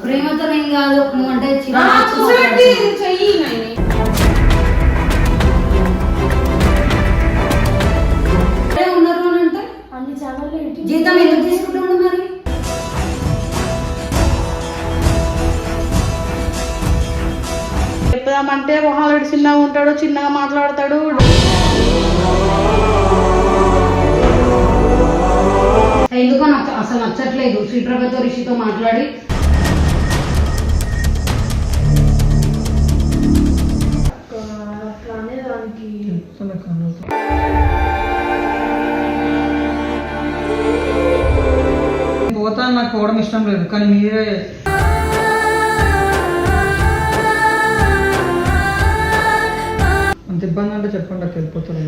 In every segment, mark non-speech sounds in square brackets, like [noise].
ప్రేమతో ఏం కాదు నువ్వు అంటే. చెయ్యి ఉన్నారు అంటే? అన్ని ఛానల్లో జీతం ఎందుకు తీసుకుంటున్నాడు మరి? చెప్దామంటే మొహాలు చిన్నగా ఉంటాడు చిన్నగా మాట్లాడతాడు. ఎందుకో నాకు అసలు నచ్చట్లేదు. శ్రీప్రభతో రిషితో మాట్లాడి పోవడం ఇష్టం లేదు కానీ మీరే అంత ఇబ్బంది అంటే చెప్పండి అక్కడ వెళ్ళిపోతాను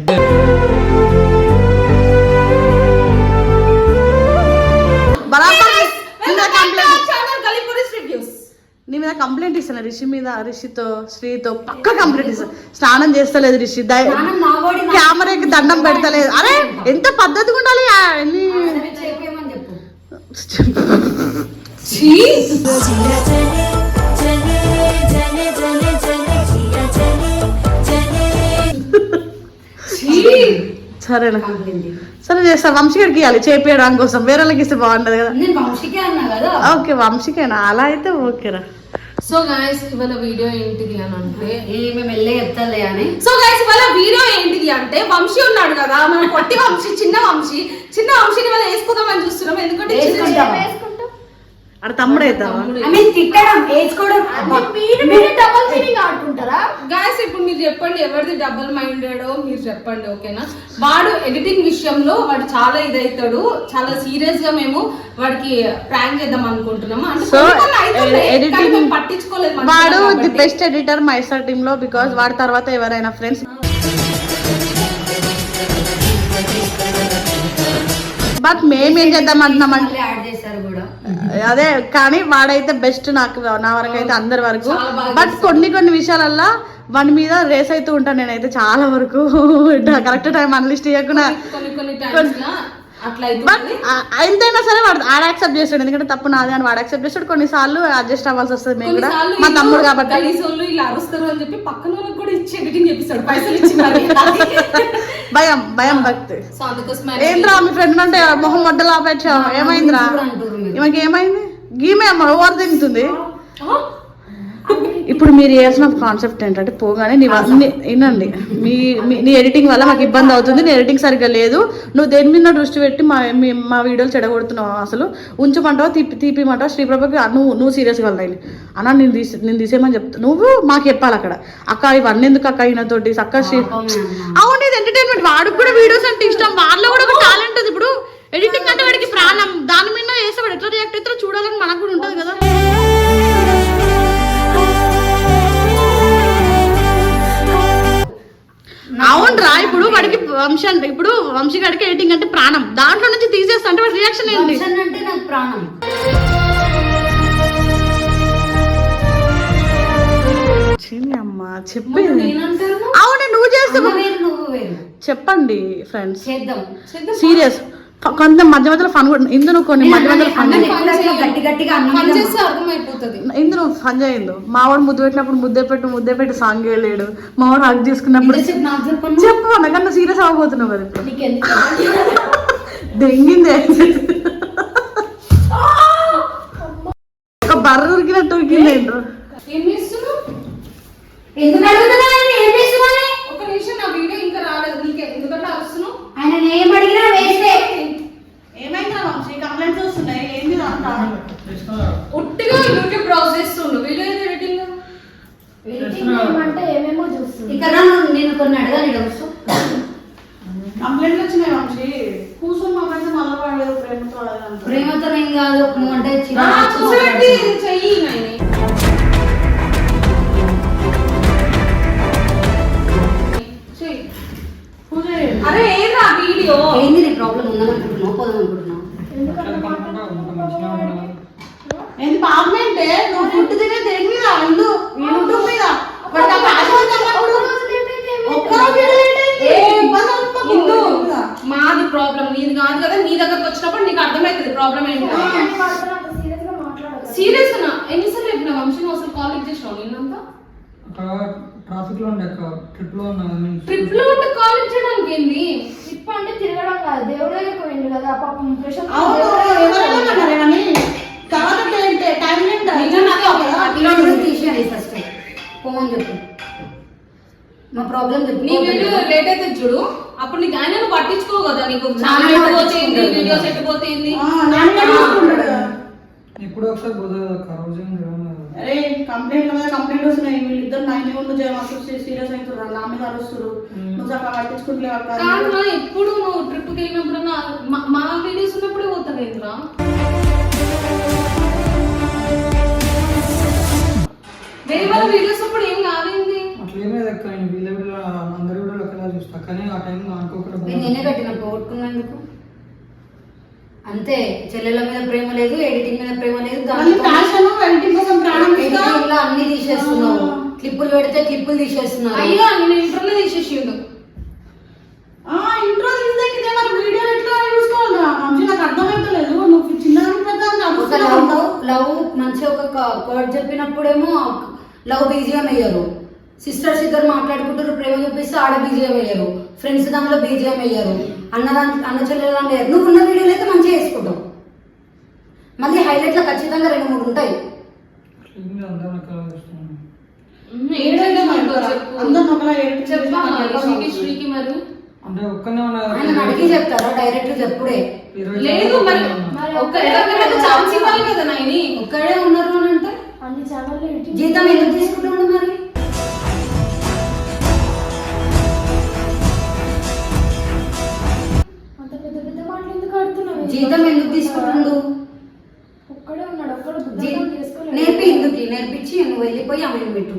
బరాబర్ నీ మీద కంప్లైంట్ ఛానల్ కలిపురిస్ రివ్యూస్ నీ మీద కంప్లైంట్ ఇస్తాను రిషి మీద రిషితో శ్రీతో పక్క కంప్లైంట్ ఇస్తాను స్నానం చేస్తలేదు రిషి కెమెరాకి దండం పెడతలేదు. అరే ఎంత పద్ధతిగా ఉండాలి ఆ, నీ- సరే, చెప్పేయమని చెప్పు సరేనా. సరే చేస్తా. వంశీగారికి ఇవ్వాలి చేపించడానికి కోసం. వేరే వాళ్ళకి ఇస్తే అన్నా కదా. ఓకే వంశీకేనా? అలా అయితే ఓకేరా. సో గాయస్ ఇవాళ వీడియో ఏంటిది అని అంటే ఏ మేము వెళ్ళే చెప్తాలే అని. సో గైస్ ఇవాళ వీడియో ఏంటిది అంటే వంశీ ఉన్నాడు కదా మన పొట్టి వంశీ చిన్న వంశీ చిన్న వంశీని ఇవాళ వేసుకుందామని చూస్తున్నాం. ఎందుకంటే అక్కడ తమ్ముడు అవుతావా? గాయస్ ఇప్పుడు మీరు చెప్పండి ఎవరిది డబుల్ మైండెడ్ మీరు చెప్పండి ఓకేనా? వాడు ఎడిటింగ్ విషయంలో వాడు చాలా ఇదైతాడు. చాలా సీరియస్గా మేము వాడికి ప్రాంక్ చేద్దాం అనుకుంటున్నాము. అంటే మేము పట్టించుకోలేదు వాడు ది. బెస్ట్ ఎడిటర్ మైసర్ టీమ్లో బికాస్ వాడి తర్వాత ఎవరైనా ఫ్రెండ్స్ బట్ మేమేం చేద్దాం అంటున్నామంటే కూడా. అదే కానీ వాడైతే బెస్ట్ నాకు నా వరకు అయితే అందరి వరకు. బట్ కొన్ని కొన్ని విషయాలల్లో వాడి మీద రేస్ అవుతూ ఉంటాను నేనైతే చాలా వరకు. కరెక్ట్ టైం అనలిస్ట్ చేయకుండా అట్లా ఎంతైనా సరే వాడు ఆడ యాక్సెప్ట్ చేస్తాడు. ఎందుకంటే తప్పు నాదే అని వాడు యాక్సెప్ట్ చేస్తాడు. కొన్నిసార్లు అడ్జస్ట్ అవ్వాల్సి వస్తుంది మేము కూడా. మా తమ్ముడు కాబట్టి. ఇలా అరుస్తారు అని చెప్పి పక్కన వాళ్ళకి కూడా ఇచ్చి ఎడిటింగ్ చేపిస్తాడు. పైసలు [laughs] భయం భయం భక్తి. ఏంద్రా మీ ఫ్రెండ్ అంటే మొహం మొడ్డలా పెట్టావు? ఏమైందిరా. ఈమెకి ఏమైంది? గీమే అమ్మ ఓవర్ తింటుంది? ఇప్పుడు మీరు చేసిన కాన్సెప్ట్ ఏంటంటే పోగానే నీ వ- నీ- వినండి. మీ నీ ఎడిటింగ్ వల్ల మాకు ఇబ్బంది అవుతుంది నీ ఎడిటింగ్ సరిగ్గా లేదు. నువ్వు దేని మీద దృష్టి పెట్టి మా మీ- మా వీడియోలు చెడగొడుతున్నావు అసలు? ఉంచమంటావా తీపి తీపిమంటావా శ్రీప్రభకి నువ్వు నువ్వు సీరియస్గా వెళ్ళాలి అన్న నేను తీసి నేను తీసేయమని చెప్తా. నువ్వు మాకు చెప్పాలి అక్కడ. అక్క ఇవన్నీ ఎందుకు అక్క ఈయనతోటి అక్క శ్రీ అవును ఇది ఎంటర్టైన్మెంట్ వాడికి కూడా వీడియోస్ అంటే ఇష్టం. వాళ్ళలో కూడా ఒక టాలెంట్ ఉంది. ఇప్పుడు ఎడిటింగ్ అంటే వాడికి ప్రాణం. దాని మీద వేస్తే వాడు ఎట్లా రియాక్ట్ అవుతారో చూడాలని మనకు కూడా ఉంటుంది కదా. అవునరా ఇప్పుడు వాడికి వంశీ ఇప్పుడు వంశీ గారికి ఎడిటింగ్ అంటే ప్రాణం. దాంట్లో నుంచి తీసేస్తా అంటే వాడి రియాక్షన్ ఏంటి? అంటే నాకు ప్రాణం. చిన్ని అమ్మ చెప్పేది అవును నువ్వు చేస్తే అమ్మ వేరు నువ్వు వేరు చెప్పండి ఫ్రెండ్స్ చేద్దాం. సీరియస్ కొంత మధ్య మధ్యలో ఫన్ కూడా ఇందులో కొన్ని మధ్య మధ్యలో ఫన్ గట్టిగా అన్నం పని మీద చేస్తే అర్థమైపోతుంది. ఇందులో ఫన్ చేయిందో మావాడు ముద్దు పెట్టినప్పుడు ముద్దే పెట్టు ముద్దే పెట్టి సాంగ్ వేయలేడు. మావాడు హక్ చేసుకున్నప్పుడు చెప్పు అన్నకన్నా సీరియస్ అవ్వబోతున్నావు కదా దెంగిందే. ఒక బర్ర ఉరికినట్టు ఉరికింది ఏంట్రా ఏం చేస్తున్నావు? ఎందుకు అడుగుతున్నా ఏం చేస్తున్నావు ఒక నిమిషం నా వీడియో ఇంకా రాలేదు. నీకే ఎందుకంటే ఆయన ఏం అడిగినా వేస్తే ఏమైందా వంశీ కంప్లైంట్స్ వస్తున్నాయి. ఏంది అంతా? ఉట్టిగా యూట్యూబ్ బ్రౌజ్ చేస్తుండు. ఏమంటే ఏమేమో చూస్తుంది ఇక్కడ నేను కొన్ని అడగాలి డౌట్స్ కంప్లైంట్లు వచ్చినాయి వంశీ. కూర్చొని మాట్లాడితే మళ్ళీ వాడు ప్రేమతో. ప్రేమతో ఏం కాదు అంటే. చెయ్యి. పోదాం అనుకుంటున్నావు ఏంది పాపం ఏంటే నువ్వు ఫుడ్ తినే దేని మీద? యూట్యూబ్ ప్రాబ్లం నీది కాదు కదా నీ దగ్గరకు వచ్చినప్పుడు నీకు అర్థమవుతుంది ప్రాబ్లం ఏంటో? సీరియస్గా మాట్లాడదు సీరియస్గా ఎన్నిసార్లు చెప్పిన వంశీ అసలు కాలేజ్ చేసినావు నిన్నంతా? ట్రాఫిక్లో ఉండే ట్రిప్లో ఉన్నా. ట్రిప్లో ఉంటే కాలేజ్ చేయడానికి ఏంది? ట్రిప్ అంటే తిరగడం కాదు. దేవుడి దగ్గరికి పోయిండు కదా. పాపం ప్రశాంత్ చెప్పు. మా ప్రాబ్లం చెప్పు. నీ వీడియో లేట్ అయితే చూడు. అప్పుడు నీకు. ఆయన పట్టించుకో కదా. నీకు ఛానల్. వీడియోస్ ఎట్టుపోతుంది ఎప్పుడో ఒకసారి కదా. అరే కంప్లైంట్ మీద కంప్లైంట్ వస్తున్నాయి. వీళ్ళిద్దరు నా ఇంటి ముందు అసలు సీరియస్ అవుతున్నారు నా మీద అరుస్తున్నారు నువ్వు అక్కడ పట్టించుకుంటలేవు అక్క. కాదురా ఎప్పుడు నువ్వు ట్రిప్కి వెళ్ళినప్పుడు నా- మా వీడియోస్ ఉన్నప్పుడే పోతాను ఏంద్రా? వేరే వాళ్ళ వీడియోస్ అప్పుడు ఏం కాదేంది? అట్లా ఏం లేదు అక్క నేను వీళ్ళ వీళ్ళ అందరి వీడియోలు ఒకలా చూస్తా. కానీ ఆ టైంలో అనుకోకుండా నేను నిన్నే కట్టిన పోగొట్టుకున్నందుకు. అంతే చెల్లెల మీద ప్రేమ లేదు ఎడిటింగ్ మీద ప్రేమ లేదు ఎడిటింగ్లో అన్ని తీసేస్తున్నావు. క్లిప్పులు పెడితే క్లిప్పులు తీసేస్తున్నావు అయ్యో నేను ఇంటర్లో తీసేసిండు. ఆ ఇంట్రో తీసేదే మరి వీడియో ఎట్లా చూసుకోవాలా మంచి నాకు అర్థమవుతలేదు నువ్వు అరుస్తున్నావు లవ్ లవ్ మంచిగా ఒక వర్డ్ చెప్పినప్పుడేమో లవ్ బీజియం వేయరు సిస్టర్స్ ఇద్దరు మాట్లాడుకుంటారు ప్రేమ చూపిస్తే ఆడ బీజియం వేయరు. ఫ్రెండ్స్ దాంట్లో బీజియం వేయరు. అన్న అన్న చెల్లెలు దాంట్లో వేయరు. నువ్వు ఉన్న వీడియోలు అయితే మంచిగా వేసుకుంటావు. మళ్ళీ హైలైట్లో ఖచ్చితంగా రెండు మూడు ఉంటాయి. అడిగి చెప్తారా? డైరెక్ట్ చెప్పుడే. లేదు మరి ఒక్కడే ఉన్నారు అని అంటే? జీతం ఎందుకు తీసుకుంటుండు మరి? జీతం ఎందుకు తీసుకుంటుండు ఒక్కడే ఉన్నాడు నేర్పి ఎందుకు నేర్పించి నువ్వు వెళ్ళిపోయి ఆమెను పెట్టు.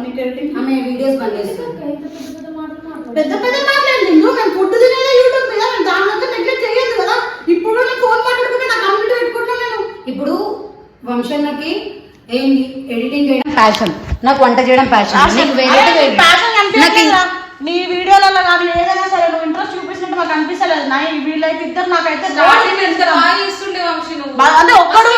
నీకు ఎడిటింగ్ ఆమె వీడియోస్ బంద్ చేస్తాను ఇంత పెద్ద పెద్ద మాటలు మాట్లాడు పెద్ద పెద్ద మాట్లాడి నిన్ను మేము ఫుడ్ తినేదే యూట్యూబ్ మీద నేను నెగ్లెక్ట్ చేయొద్దు కదా. ఇప్పుడు నేను ఫోన్ మాట్లాడుకుంటే నాకు కమ్యూనిటీ పెట్టుకుంటాను నేను. ఇప్పుడు వంశన్నకి ఏంది ఎడిటింగ్ చేయడం ప్యాషన్ నాకు వంట చేయడం ప్యాషన్ నీకు వేరే అరే, నీకు? నీ వీడియోలలో కానీ ఏదైనా సరే నువ్వు ఇంట్రెస్ట్ చూపించినట్టు మాకు అనిపిస్తలేదు. నా వీళ్ళైతే ఇద్దరు నాకైతే అదే ఒక్కడు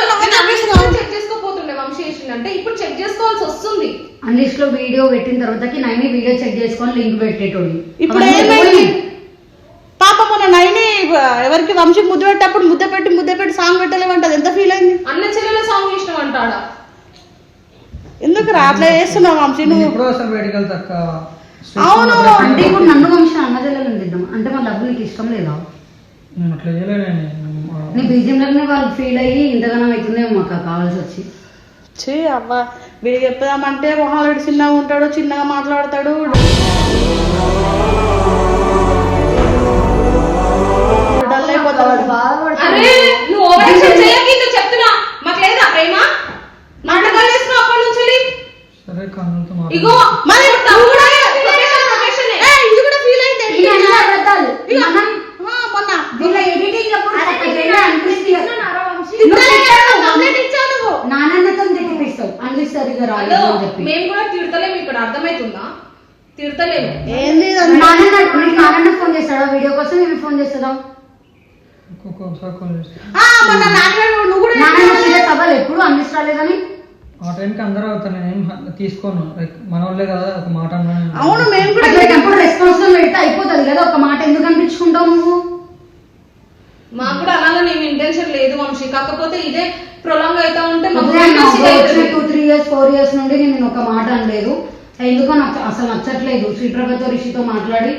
చెక్ చేసుకోపోతుండే వంశీ చేసిందంటే ఇప్పుడు చెక్ చేసుకోవాల్సి వస్తుంది. అన్లిస్ట్లో వీడియో పెట్టిన తర్వాతకి నైన్ వీడియో చెక్ చేసుకొని లింక్ పెట్టేటోడి. ఇప్పుడు ఏమైంది. పాప మొన్న నైని ఎవరికి వంశీ ముద్ద పెట్టేటప్పుడు ముద్ద పెట్టి ముద్ద పెట్టి సాంగ్ పెట్టలేమంటది ఎంత ఫీల్ అయింది? అన్న చెల్లెల సాంగ్ చేసిన అంటాడా ఎందుకు రా అట్లా చేస్తున్నావు వంశీ నువ్వు? అక్క అవును. అంటే ఇప్పుడు నన్ను వంశ అన్నజల్లని దిద్దాం అంటే మా డబ్బు నీకు ఇష్టం లేదా? నేను అట్లా చేయలేను నీ వాళ్ళు ఫీల్ అయ్యి ఇంతగానం అవుతుందేమో మాకు కావాల్సి వచ్చి. చే అవ్వ వీడికి చెప్దామంటే మొహాలు చిన్నగా ఉంటాడు చిన్నగా మాట్లాడతాడు. డల్ అయిపోతాడు అరే నువ్వు ఓవరాక్షన్ చేయకి ఇంకా చెప్తున్నా. మాకు లేదా ప్రేమ? నాటకాలు చేస్తున్నావు అప్పటి నుంచి? సరే కన్నులతో ఇగో మరి కూడా ప్రొఫెషన్ ఏ, ఇది కూడా ఫీల్ అయింది ఈ అన్ని అబద్ధాలు. మనం ఆ, మొన్న వీళ్ళ ఎడిటింగ్ అప్పుడు సపరేట్గా అనిపిస్తుంది. నానన్నతో తిట్టిపిస్తావు అంగ్లీష్ సరిగా చెప్పి. మేము కూడా తిడతలేము ఇక్కడ. అర్థమవుతుందా తిడతలేము. నానన్న ఫోన్ చేస్తాడా వీడియో కోసం మేము ఫోన్ సీరియస్ అవ్వాలి. ఎప్పుడు అంగ్లీష్ రాలేదని? ఆ టైంకి అందరూ అవుతాను నేనేం తీసుకోను. లైక్ మన వాళ్ళే కదా ఒక మాట అవును మేము కూడా అట్లాంటప్పుడు రెస్పాన్సిబుల్ పెడితే అయిపోతుంది కదా ఒక మాట ఎందుకు అనిపించుకుంటావు నువ్వు? మాకు కూడా ఇంటెన్షన్ లేదు వంశీ. కాకపోతే ఇదే ప్రొలాంగ్ అవుతా ఉంటే. Two three years four years నుండి నేను ఒక మాట అనలేదు. ఎందుకో నాకు అసలు నచ్చట్లేదు. శ్రీప్రభతో రిషితో మాట్లాడి.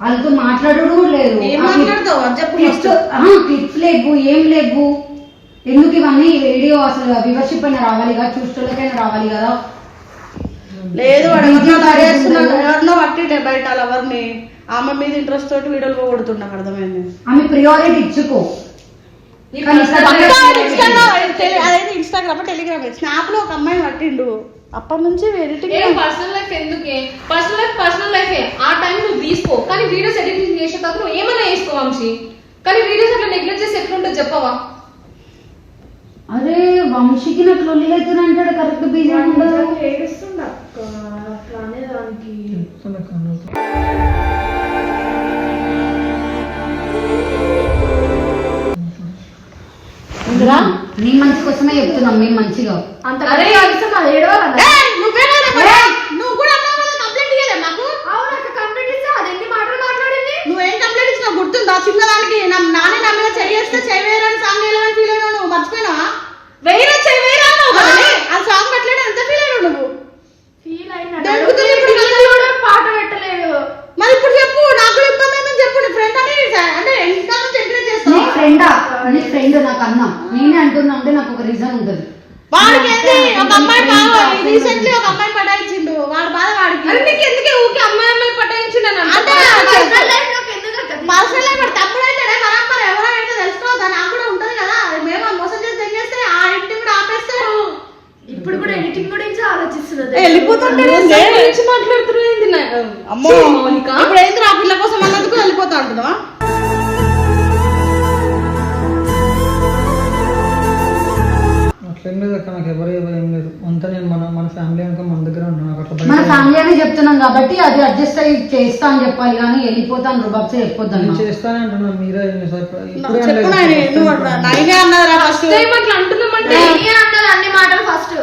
వాళ్ళతో మాట్లాడడం కూడా లేదు. క్లిప్స్ లేవు. ఏం లేవు? ఎందుకు ఇవన్నీ వీడియో అసలు వివర్షిప్ అయినా రావాలి కదా? చూసుకోలేకైనా రావాలి కదా? లేదు వాడు ఎవరినో బయట ఎవరిని ఆమె మీద ఇంట్రెస్ట్ తోటి వీడియోలు పోగొడుతున్నా అర్థమైంది? ఆమె ప్రియారిటీ ఇచ్చుకో. నీ అదైతే ఇన్స్టాగ్రామ్ టెలిగ్రామ్ స్నాప్లో ఒక అమ్మాయిని పట్టిండు. అప్పటి నుంచి ఎడిటింగ్ ఏ పర్సనల్ లైఫ్ ఎందుకే? పర్సనల్ లైఫ్ పర్సనల్ లైఫే ఆ టైం నువ్వు తీసుకో. కానీ వీడియోస్ ఎడిటింగ్ చేసేటప్పుడు నువ్వు ఏమైనా వేసుకో వంశీ? కానీ వీడియోస్ అట్లా నెగ్లెక్ట్ చేసి ఎట్లుంటుంది చెప్పవా? అరే వంశీకి నాకు లొల్లి అవుతుంది అంటాడు. కరెక్ట్ బిజీ ఉండదు ఏడుస్తుండ అక్క. అట్లా మంచిదిరా నీ మంచి కోసమే చెప్తున్నాం మేము మంచిగా అంత అరే, అది? నువ్వు కూడా అన్నావు కదా కంప్లైంట్ ఇయ్యలే మాకు? అవును అక్క కంప్లీట్ ఇస్తే అది ఎన్ని మాటలు మాట్లాడింది? నువ్వేం కంప్లైంట్ ఇచ్చినావు? గుర్తుందా చిన్నదానికి? నా- నానే నా మీద చేయేస్తే చేయవేరని సాంగ్ ఫీల్ నువ్వు? మర్చిపోయినావా? వేరే చేయవేరా అన్నావు కదా? ఆ సాంగ్ పెట్టలేడు ఎంత ఫీల్ అయినావు నువ్వు? ఫీల్ అయినా ఇప్పుడు ఇప్పుడు కూడా పాట పెట్టలేదు మరి ఇప్పుడు చెప్పు నాకు కూడా ఇబ్బంది అయిందని చెప్పు నీ ఫ్రెండ్ అని అంటే ఎంత నుంచి ఎంకరేజ్ నీ చేస్తావు ఫ్రెండా నీ ఫ్రెండ్ నాకు అన్న నేనే అంటున్నా అంటే నాకు కాబట్టి అది అడ్జస్ట్ అయ్యి చేస్తా అని చెప్పాలి కానీ వెళ్ళిపోతాను రుబాబ్సే చెప్పొద్దు నేను అన్న చేస్తానే అంటున్నా మీరే నైనే అన్నదిరా ఫస్ట్ అన్ని మాటలు ఫస్ట్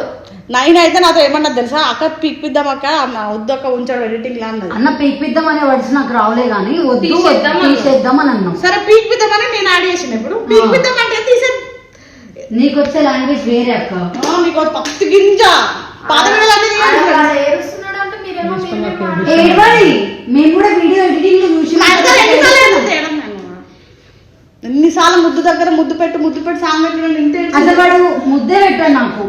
నైన్ అయితే నాతో ఏమన్నది తెలుసా? అక్క పీక్పిద్దాం అక్క వద్దు అక్క ఉంచాడు ఎడిటింగ్ లా అన్నది. అన్న పీక్పిద్దాం అనే వర్డ్స్ నాకు రావలే కానీ వద్దు తీసేద్దాం అని అన్నాం. సరే పీక్పిద్దామని నేను యాడ్ చేసిన ఇప్పుడు. పీక్పిద్దాం అంటే తీసే నీకు వచ్చే లాంగ్వేజ్ వేరే అక్క. ఆ, నీకు పత్తి గింజ. పాత ఏడవడి మేము కూడా వీడియో ఎడిటింగ్లో చూసి ఎన్నిసార్లు ముద్దు దగ్గర ముద్దు పెట్టు ముద్దు పెట్టి సాంగ్ పెట్టిన ఇంతే అసలు వాడు ముద్దే పెట్టాడు నాకు.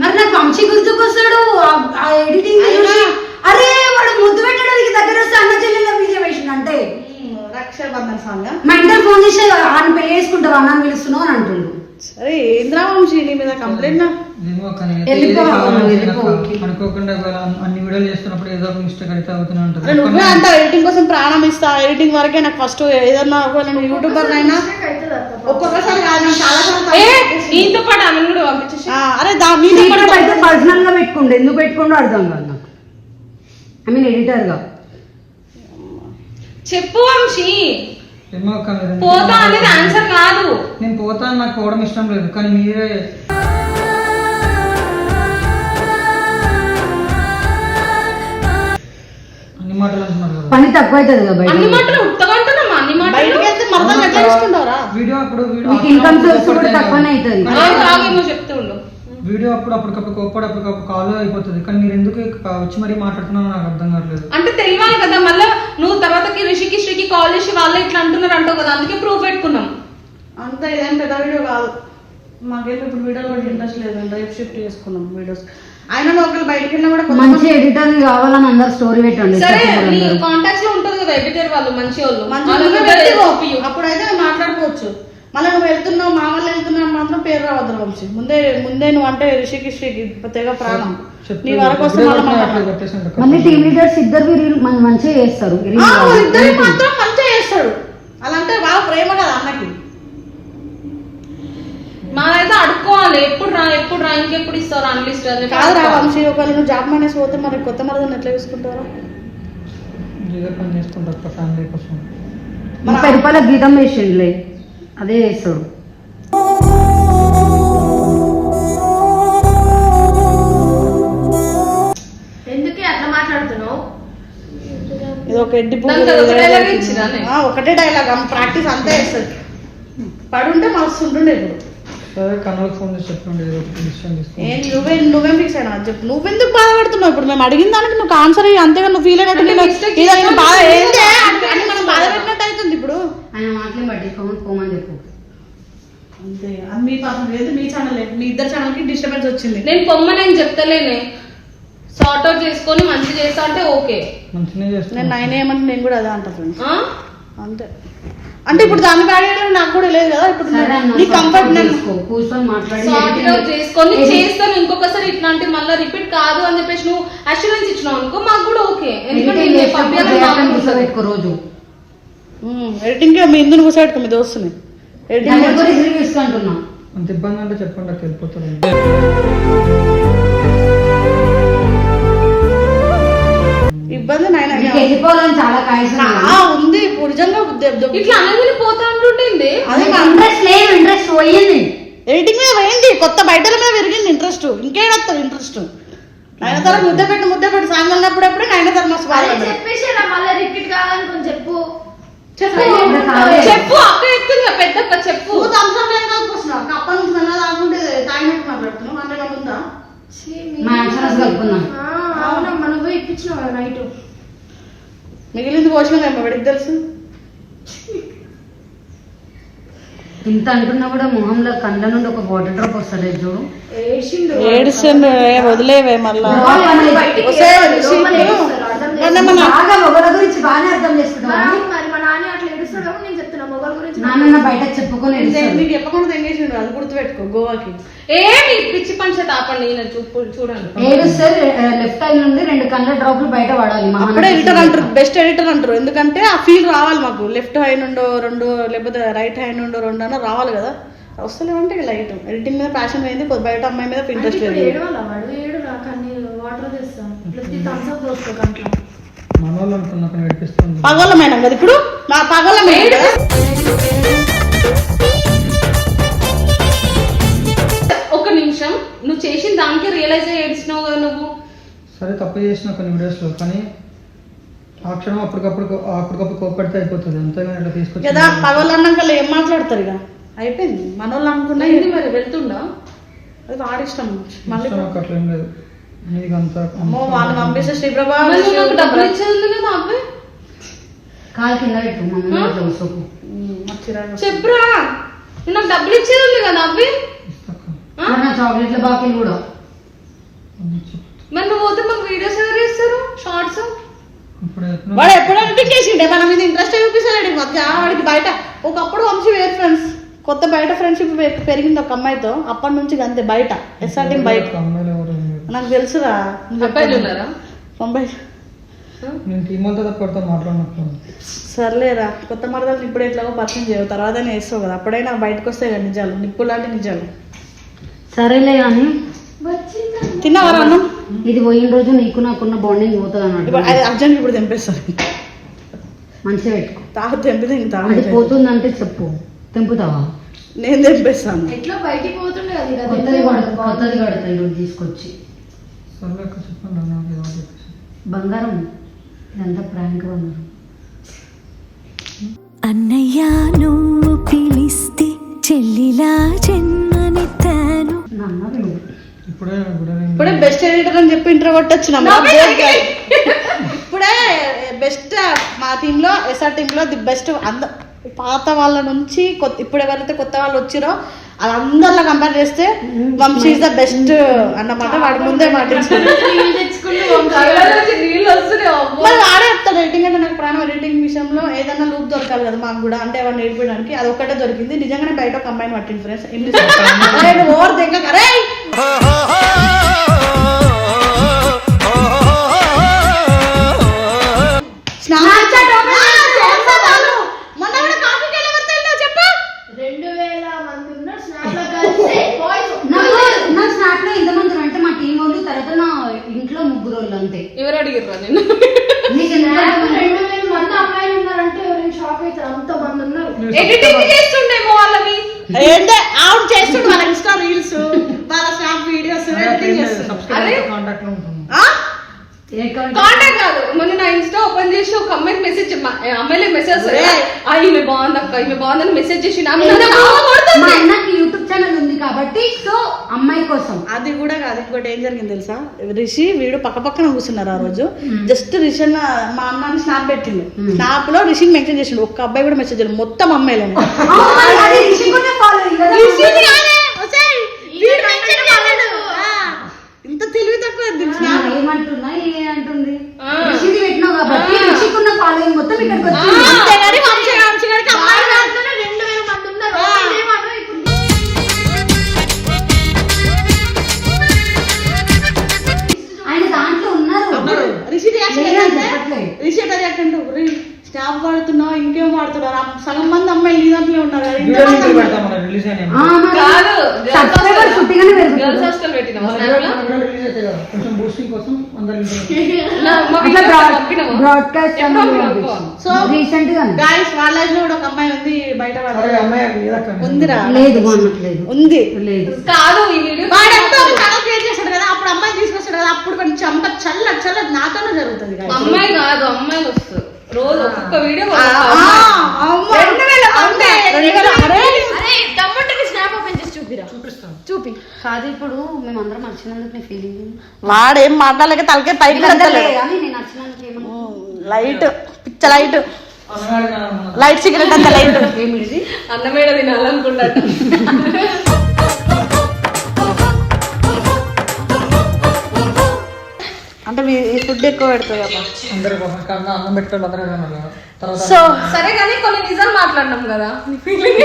మరి నాకు వంశీ గుర్తుకొస్తాడు. ఆ- ఎడిటింగ్ చూసి అరే వాడు ముద్దు పెట్టడానికి దగ్గర వస్తే అన్న చెల్లెల వీడియో వేసిండు అంటే. రక్షాబంధన్ సాంగ్. మా ఇంటర్ ఫోన్ చేసి ఆయన పెళ్ళి చేసుకుంటావు అన్న పిలుస్తున్నావు అని అంటుండు. సరే నీ మీద కంప్లైంట్. అనుకోకుండా అన్ని వీడియోలు చేస్తున్నప్పుడు ఏదో ఒక మిస్టేక్ అయితే అవుతూనే ఉంటుంది. అరే నువ్వే ఎడిటింగ్ కోసం ప్రాణం ఇస్తా. ఎడిటింగ్ వరకే నాకు ఫస్ట్ ఏదన్నా ఒకవేళ నువ్వు యూట్యూబర్ అయినా. ఒక్కొక్కసారి కాదు చాలా పాటు ఆమెను కూడా పంపించేసి. ఆ, అరే దా మీ సీక్రెట్ అయితే పర్సనల్గా పెట్టుకోండి? ఎందుకు పెట్టుకోండో అర్థం కాదు నాకు. ఐ మీన్ ఎడిటర్గా చెప్పు వంశీ. పోతా అనేది ఆన్సర్ కాదు. నేను పోతాను నాకు పోవడం ఇష్టం లేదు కానీ మీరే అన్ని మాటలు అంటున్నారు కదా. పని తక్కువ అవుతుంది కదా అన్ని బయట మాటలు ఉత్తగంటున్నామా? అన్ని మాటలు? బయటికి వెళ్తే మరదలు ఎట్లా తీసుకుంటారా వీడియో అప్పుడు వీడియో మీకు ఇన్కమ్ సోర్స్ కూడా తక్కువనే అవుతుంది. వీడియో అప్పుడు అప్పటికప్పుడు కోప్పడు అప్పటికప్పుడు కాల్ అయిపోతుంది. కానీ మీరు ఎందుకు వచ్చి మరీ మాట్లాడుతున్నారో నాకు అర్థం కావట్లేదు. అంటే తెలియాలి కదా మళ్ళీ నువ్వు తర్వాతకి రిషికి శ్రీకి కాల్ చేసి వాళ్ళు ఇట్లా అంటున్నారు అంటావు కదా అందుకే ప్రూఫ్ పెట్టుకున్నాం. అంత ఇదేం పెద్ద వీడియో కాదు. మాకేమో ఇప్పుడు వీడియోలో కూడా ఇంట్రెస్ట్ లేదు రేపు షిఫ్ట్ చేసుకున్నాం వీడియోస్ అయినా నువ్వు ఒకరు బయటికి వెళ్ళినా కూడా మంచి ఎడిటర్ కావాలని అందరు స్టోరీ పెట్టండి సరే నీ అందరూ. కాంటాక్ట్స్లో ఉంటది కదా ఎడిటర్ వాళ్ళు మంచి వాళ్ళు మంచి. అప్పుడైతే మేము మాట్లాడుకోవచ్చు. మళ్ళీ నువ్వు వెళ్తున్నావు మా వాళ్ళు వెళ్తున్నావు మాత్రం పేరు రావద్దు వంశీ. ముందే ముందే నువ్వు అంటే రిషికి శ్రీకి తెగ ప్రాణం. నీ వరకు వస్తే మళ్ళీ టీమ్ లీడర్స్ ఇద్దరు మన- మంచిగా చేస్తారు. ఆ, మాత్రం మంచిగా చేస్తాడు అలా అంటే బాగా ప్రేమ కదా అన్నకి. మాదైతే అడుక్కోవాలి. ఎప్పుడు రా ఎప్పుడు రా ఇంకెప్పుడు ఇస్తారు అన్లిస్ట్ అని చెప్పి కాదు రా. వంశీ ఒకవేళ నువ్వు జాబ్ మానేసి పోతే మరి కొత్త మరదలు ఎట్లా చూసుకుంటారా ఏదో పని చేసుకుంటా అక్క ఫ్యామిలీ కోసం. ముప్పై రూపాయల గీతం వేసిండులే. అదే చేస్తాడు ఎందుకే అట్లా మాట్లాడుతున్నావు? ఇది ఒక ఎడ్డి పువ్వు. దానికి అదొక dialogue ఇచ్చిరా నే? ఆ, ఒకటే డైలాగ్ ప్రాక్టీస్ అంతే చేస్తుంది. పడుంటే మస్తు ఉంటుండే ఇప్పుడు. సరే కన్నడకు ఫోన్ చేసి చెప్పండి ఏదో ఒకటి డిసిషన్ తీసుకోండి ఏం నువ్వే నువ్వేం ఫిక్స్ అయినా చెప్పు. నువ్వెందుకు బాధపడుతున్నావు ఇప్పుడు? మేము అడిగిన దానికి నువ్వు ఆన్సర్ అయ్యి అంతేగా నువ్వు ఫీల్ అయినట్టు అంటే నేను mistake ఇదో నేను బాధ ఏంటి? అని మనం బాధ పెట్టినట్టు అవుతుంది ఇప్పుడు ఆయన మాటలు పట్టించుకోమని పోమని చెప్పు. అంతే. అది మీ పాపం లేదు మీ ఛానల్ లేదు మీ ఇద్దరు ఛానల్కి డిస్టర్బెన్స్ వచ్చింది. నేను పొమ్మ నేను చెప్తలేనే. సార్ట్ అవుట్ చేసుకొని మంచి చేస్తా అంటే ఓకే. మంచిగా నేను చేస్తాను నైన్ ఏమంటే నేను కూడా అదే అంటా ఫ్రెండ్స్. ఆ? అంతే. అంటే ఇప్పుడు దాని బ్యాడ్ నాకు కూడా లేదు కదా ఇప్పుడు సరే అన్న, నీ కంఫర్ట్ నేను. కూర్చొని మాట్లాడి సార్ట్ editing- అవుట్ చేసుకొని చేస్తాను ఇంకొకసారి ఇట్లాంటి మళ్ళీ రిపీట్ కాదు అని చెప్పేసి నువ్వు అష్యూరెన్స్ ఇచ్చినావు అనుకో మాకు కూడా ఓకే. ఎందుకంటే నేను పంపించాలని మాకు. కూర్చోబెట్టుకో రోజు ఎడిటింగ్ మీ ఇందుని కూర్చోబెట్టుకో మీ దోస్తుని. ఎడిటింగ్ అంత ఇబ్బంది అంటే చెప్పండి అక్క వెళ్ళిపోతాను ఇబ్బంది నాయన నీకు వెళ్ళిపోవాలని చాలా కాయసం ఉంది ఇప్పుడు నిజంగా దొబ్బి- ఇట్లా అనేది పోతా అది ఇంట్రెస్ట్ లేదు ఇంట్రెస్ట్ పోయింది. ఎడిటింగ్ మీద పోయింది కొత్త బయటల మీద పెరిగింది ఇంట్రెస్ట్ ఇంకేడొస్తుంది ఇంట్రెస్ట్ నయనతార ముద్ద పెట్టి ముద్ద పెట్టి సాంగ్ అన్నప్పుడప్పుడే మస్తు బాగా అదే చెప్పేసి మళ్ళీ రిపీట్ కావాలని కొంచెం చెప్పు. చెప్పు. అక్క ఎత్తుంది కదా, పెద్ద అక్క చెప్పు థమ్స్అప్ కలుపుకొస్తున్నావు నుంచి నల్ల తాగుంటే తాగినట్టు మాట్లాడుతున్నావు? ఉందా అవునమ్మా నువ్వు ఇప్పించినావు నైట్ మిగిలింది పోషణ ఎవరికి తెలుసు? ఇంత అంటున్నా కూడా మొహంలో కళ్ళ నుండి ఒక వాటర్ డ్రాప్ వస్తలేదు చూడు. ఏడుస్తుంది వదిలేవే మళ్ళా. అర్థం మొన్న చేసుకో. మన- బాగా ఒకరి గురించి బాగానే అర్థం చేసుకుంటాం నాన్న అట్లా ఏడుస్తాడు కాబట్టి నేను చెప్తున్నా మొగల గురించి నాన్న బయట. నీకు చెప్పకుండా తెంగేసిండు అది గుర్తుపెట్టుకో గోవాకి. ఏమి పిచ్చి పంచ ఆపండి నేను చూపు చూడండి. ఏడుస్తే లెఫ్ట్ ఐ నుండి రెండు కళ్ళ డ్రాప్లు బయట పడాలి అప్పుడే ఎడిటర్ అంటారు బెస్ట్ ఎడిటర్ అంటారు. ఎందుకంటే ఆ ఫీల్ రావాలి మాకు. లెఫ్ట్ హ్యాండ్ ఉండో రెండు లేకపోతే రైట్ హ్యాండ్ ఉండో రెండు అన్న రావాలి కదా. వస్తలేమంటే లైట్ ఎడిటింగ్ మీద ప్యాషన్ అయింది బయట అమ్మాయి మీద ఇంట్రెస్ట్ లేదు ఏడవాలా? వాడు ఏడు వాటర్ తెస్తా. ప్లస్ థమ్స్ అప్ పోసుకో కంట్లో మన వాళ్ళు అనుకున్నా కానీ ఏడిపిస్తుంది పగోళ్ళ మేడం కదా ఇప్పుడు? మా పగోళ్ళ మేడం కదా? ఒక నిమిషం. నువ్వు చేసిన దానికి రియలైజ్ అయ్యి ఏడిచినావు కదా నువ్వు? సరే తప్పు చేసిన కొన్ని వీడియోస్లో కానీ ఆ క్షణం అప్పటికప్పుడు అప్పటికప్పుడు కోపడితే అయిపోతుంది. అంతేగాని ఇట్లా తీసుకొచ్చి కదా పగోళ్ళు అన్నాక ఏం మాట్లాడతారు ఇక? అయిపోయింది. మనోళ్ళు అనుకున్నా ఏంది మరి వెళ్తుండా? అది వాడిష్టం మళ్ళీ అట్లా ఏం లేదు. అమ్మో వాళ్ళు పంపిస్తే శ్రీప్రభా మరి నువ్వు నాకు డబ్బులు ఇచ్చేది ఉంది కదా అబ్బాయి? కాలు కింద పెట్టు. చెప్పురా. నువ్వు నాకు డబ్బులు ఇచ్చేది ఉంది కదా నా చాక్లెట్ల బాకీలు కూడా? మరి నువ్వు పోతే మాకు వీడియోస్ ఎవరు చేస్తారు? షార్ట్స్? వాడు ఎప్పుడు ఎడిటింగ్ చేసిండే మన మీద ఇంట్రెస్ట్ చూపిస్తాడు మధ్య వాడికి బయట ఒకప్పుడు వంశీ వేరు ఫ్రెండ్స్ కొత్త బయట ఫ్రెండ్షిప్ పెరిగింది ఒక అమ్మాయితో. అప్పటి నుంచి అంతే బయట. ఎస్ఆర్టీం బయట. నాకు తెలుసురా. తొంభై సర్లేరా. కొత్త మరదలు ఇప్పుడు ఎట్లాగో పరిచయం చేయవు. తర్వాత వేస్తావు కదా. అప్పుడైనా బయటకు వస్తాయి కదా నిజాలు. నిప్పు లాంటి నిజాలు. సరేలే కానీ తిన్నావా అన్నం? ఇది పోయిన రోజు నీకు నాకున్న బాండింగ్ పోతుంది అన్నట్టు ఇప్పుడు అది అర్జెంట్ ఇప్పుడు తెంపేస్తారు మంచిగా పెట్టుకో. తాగు తెంపితే ఇంక అది పోతుందంటే చెప్పు. తెంపుతావా? నేను తెంపేస్తాను. ఎట్లా బయటికి పోతుండే కొత్తది కొత్తది కడతా ఈరోజు తీసుకొచ్చి. బంగారం ఇదంతా ప్రాంక్ బంగారం. అన్నయ్య నువ్వు పిలిస్తే చెల్లిలా జన్మనిత్తాను నువ్వు ఇప్పుడే ఇప్పుడే బెస్ట్ ఎడిటర్ అని చెప్పి ఇంటర్ కొట్టొచ్చిన ఇప్పుడే బెస్ట్ మా టీమ్లో ఎస్ఆర్ టీమ్లో ది బెస్ట్ అంద పాత వాళ్ళ నుంచి కొత్త ఇప్పుడు ఎవరైతే కొత్త వాళ్ళు వచ్చిరో వాళ్ళందరిలో కంపేర్ చేస్తే వంశీ ఇస్ ద బెస్ట్ అన్నమాట. వాడి ముందే. మరి వాడే చెప్తాడు ఎడిటింగ్ అంటే నాకు ప్రాణం ఎడిటింగ్ విషయంలో ఏదైనా లూప్ దొరకాలి కదా మాకు కూడా అంటే ఎవరు నేర్పించడానికి అది ఒక్కటే దొరికింది. నిజంగానే బయట ఒక అమ్మాయిని పట్టింది ఫ్రెండ్స్ ఇంగ్లీష్ ఓవర్ దగ్గర అరే [laughs] మొన్న కూడా కాఫీకి వెళ్ళి వస్తాను చెప్పు రెండు వేల మంది ఉన్నారు స్నాప్లో కలిసి బాయ్స్ నాకు నా స్నాప్లో ఇంతమంది అంటే మా టీం వాళ్ళు తర్వాత నా ఇంట్లో ముగ్గురు వాళ్ళు అంతే ఎవరు అడిగిర్రా నేను నీకు ఎంత స్నాప్ రెండు వేల మంది అమ్మాయిలు ఉన్నారంటే ఎవరైనా షాక్ అవుతారు అంత మంది ఉన్నారు. ఎడిటింగ్ చేస్తుండేమో వాళ్ళవి ఏంటే ఆవిడ చేస్తుండు వాళ్ళ ఇన్స్టా రీల్స్ వాళ్ళ స్నాప్ వీడియోస్ ఎడిటింగ్ కాంటాక్ట్లో కావాలి? కాంటాక్ట్ కాదు. మొన్న నా ఇన్స్టా ఓపెన్ చేసి ఒక అమ్మాయికి మెసేజ్ అమ్మాయిలే మెసేజ్. ఆ, ఈమె బాగుంది అక్క ఈమె బాగుందని మెసేజ్ చేసి నా మీద ఎందుకు? కోపం మా పడుతుంది. అన్నకి యూట్యూబ్ ఛానల్ ఉంది కాబట్టి సో అమ్మాయి కోసం. అది కూడా కాదు ఇంకోటి ఏం జరిగింది తెలుసా? రిషి వీడు పక్క పక్కన కూర్చున్నారు ఆ రోజు. జస్ట్ రిషి అన్న మా అన్నాన్ని స్నాప్ పెట్టిండు. స్నాప్లో రిషిని మెన్షన్ చేసిండు. ఒక్క అబ్బాయి కూడా మెసేజ్ మొత్తం అమ్మాయిలు. బ్రాడ్కాస్ట్ సో రీసెంట్గా గాయస్ వాళ్ళ కూడా ఒక అమ్మాయి ఉంది బయట. అమ్మాయి ఉందిరా? లేదు అనట్లేదు ఉంది. లేదు. కాదు ఈ వీడియో క్రియేట్ చేశాడు కదా అప్పుడు అమ్మాయి తీసుకొచ్చాడు కదా అప్పుడు కొంచెం చంప చల్ల చల్ల నాతోనే జరుగుతుంది. అమ్మాయి కాదు అమ్మాయిలు వస్తారు రోజు ఒక్కొక్క వీడియో ఆ, అమ్మ. రెండు వేల చూపి. కాదు ఇప్పుడు మేమందరం వచ్చినందుకు నీ ఫీలింగ్ వాడేం మాట్లాడలేక తలకే పైకి వెళ్తలేడు కానీ నేను వచ్చినందుకు ఏమన్నా లైట్ పిచ్చ లైట్. లైట్ సిగరెట్ అంత లైట్. ఏమిటి అన్నమేడ తినాలనుకుంటాట అంటే ఫుడ్ ఎక్కువ పెడుతుంది కదా. అందరూ అన్నం సో సరే కానీ కొన్ని నిజాలు మాట్లాడినాం కదా. నీ ఫీలింగ్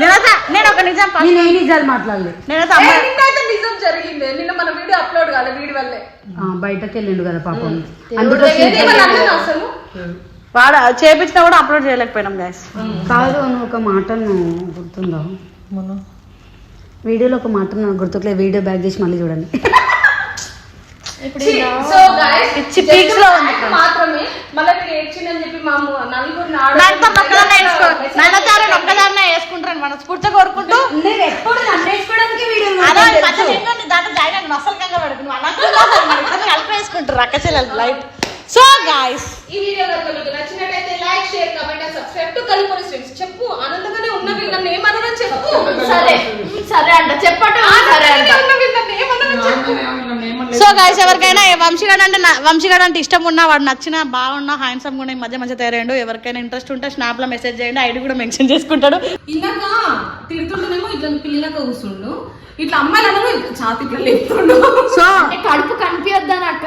నేనైతే నేను ఒక నిజం నేను ఏ నిజాలు మాట్లాడలేదు నేనైతే నిన్నైతే నిజం జరిగింది. నిన్న మన వీడియో అప్లోడ్ కాలే వీడి వల్లే. ఆ, బయటకు వెళ్ళిండు కదా పాపం. అందుకే ఏది మన అన్ననా అసలు? వాడు చేపించినా కూడా అప్లోడ్ చేయలేకపోయినాం గైస్ కాదు నువ్వు ఒక మాట నువ్వు గుర్తుందా? వీడియోలో ఒక మాట నాకు గుర్తుకులేదు వీడియో బ్యాక్ చేసి మళ్ళీ చూడండి. [laughs] సో లో ఉంది మాత్రమే. మళ్ళీ మీరు ఏడ్చిందని చెప్పి మా నాతో నన్నతారని ఒక్కదాన్నే కోరుకుంటూ నేను ఎప్పుడు నన్ను దాంట్లో జాయిన్ అయ్యి నసలకంగా పెడుకున్నావు అలా కలిపి వేసుకుంటారు అక్క చెల్లెలు లైట్ సో గాయస్ ఈ వీడియో కనుక మీకు నచ్చినట్టయితే like share comment and subscribe to కలిపొరి streams చెప్పు ఆనందంగానే ఉన్న వీళ్ళని ఏమన్నా చెప్పు. సరే సరే అంట. చెప్పట సరే అంట ఆనందంగానే ఉన్న వీళ్ళని ఏమన్నా చెప్పు సో గాయస్ ఎవరికైనా వంశీగాడు అంటే వంశీగాడు అంటే ఇష్టం ఉన్నా వాడు నచ్చిన బాగున్నా హ్యాండ్సమ్ కూడా ఈ మధ్య మంచిగా తయారైండు ఎవరికైనా ఇంట్రెస్ట్ ఉంటే స్నాప్లో మెసేజ్ చేయండి ఐడి కూడా మెన్షన్ చేసుకుంటాడు. ఇందాక తిడుతుంటేనేమో ఇట్లా పిల్లలక కూర్చుండు. ఇట్లా అమ్మాయిలను ఛాతి ఇట్లా లేపుతుండు సో కడుపు కనిపించద్దనక్క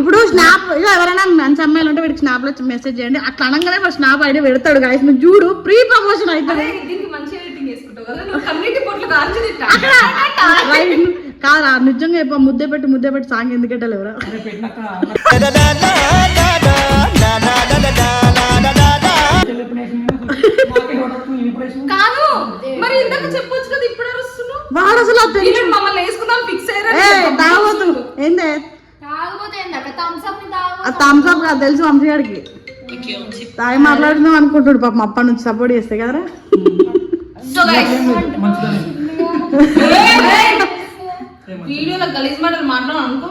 ఇప్పుడు స్నాప్ ఎవరైనా మంచి అమ్మాయిలు ఉంటే వీడికి స్నాప్లో మెసేజ్ చేయండి. అట్లా అనగానే వాడు స్నాప్ ఐడి పెడతాడు గాయస్ నువ్వు చూడు ప్రీ ప్రమోషన్ అవుతుంది దీనికి మంచి కదా. నువ్వు కమ్యూనిటీ పొట్లు కాల్చి తిట్టా Right. కాదా నిజంగా చెప్ప ముద్దే పెట్టి ముద్దే పెట్టి సాంగ్ ఎందుకంటే పెట్టినాక కాదు. మరి ఇందాక చెప్పొచ్చు కదా ఇప్పుడు అరుస్తున్నావు వాడు అసలు అది తెలుసు మమ్మల్ని వేసుకుందాం ఫిక్స్ ఏ ఏందే? ఏందక్క థమ్స్ అప్ని తాగబోతే ఆ థమ్స్ అప్ కాదు తెలుసు వంశీ గారికి. తాగి మాట్లాడుతున్నాం అనుకుంటాడు పాపం అప్పటి నుంచి సపోర్ట్ చేస్తే కదరా? సో గైస్ మంచిదని వీడియోలో గలీజ్ మాటలు మాట్లాడాలి అనుకో.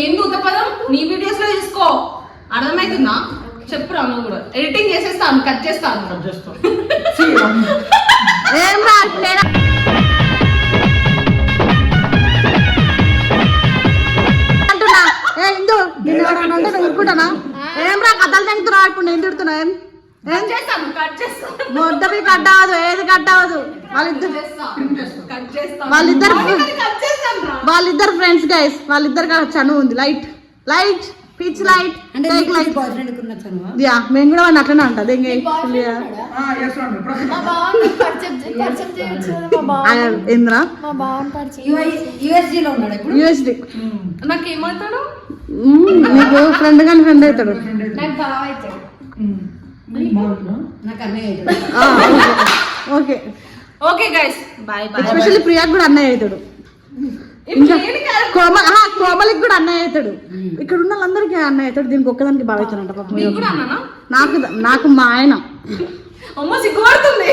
ఏంది ఉత్తపదం? నీ వీడియోస్లో తీసుకో. అర్థమవుతుందా చెప్పురా నువ్వు కూడా. ఎడిటింగ్ చేసేస్తాను కట్ చేస్తాను. చేస్తాం [laughs] ఏం రా నేను అంటున్నా. ఏ రా కథలు తింటున్నా ఇప్పుడు నేను తిడుతున్నా ఏం? చేస్తాను కట్ అవ్వదు ఏది కట్ అవ్వదు. వాళ్ళిద్దరు వాళ్ళిద్దరు ఫ్రెండ్స్ గైస్ వాళ్ళిద్దరు చనువు ఉంది లైట్ లైట్ పిచ్ లైట్ అంటే టేక్ లైట్ యా మేము కూడా వాడిని అట్లనే అంటది ఇప్పుడు? యూఎస్డి నీకు ఫ్రెండ్ కానీ ఫ్రెండ్ అవుతాడు. నాకు అన్నయ్య. Okay. Okay. Guys bye bye especially ప్రియాకి కూడా అన్నయ్య అవుతాడు. ఇంకా కోమల్ కోమలికి కూడా అన్నయ్య అవుతాడు. ఇక్కడ ఉన్న వాళ్ళందరికీ అన్నయ్య అవుతాడు. దీనికి ఒక్కదానికి బాగా అవుతాడంట పాపం. నీకు కూడా అన్నానా? నాకు నాకు మా ఆయన. అమ్మ సిగ్గుపడుతుంది.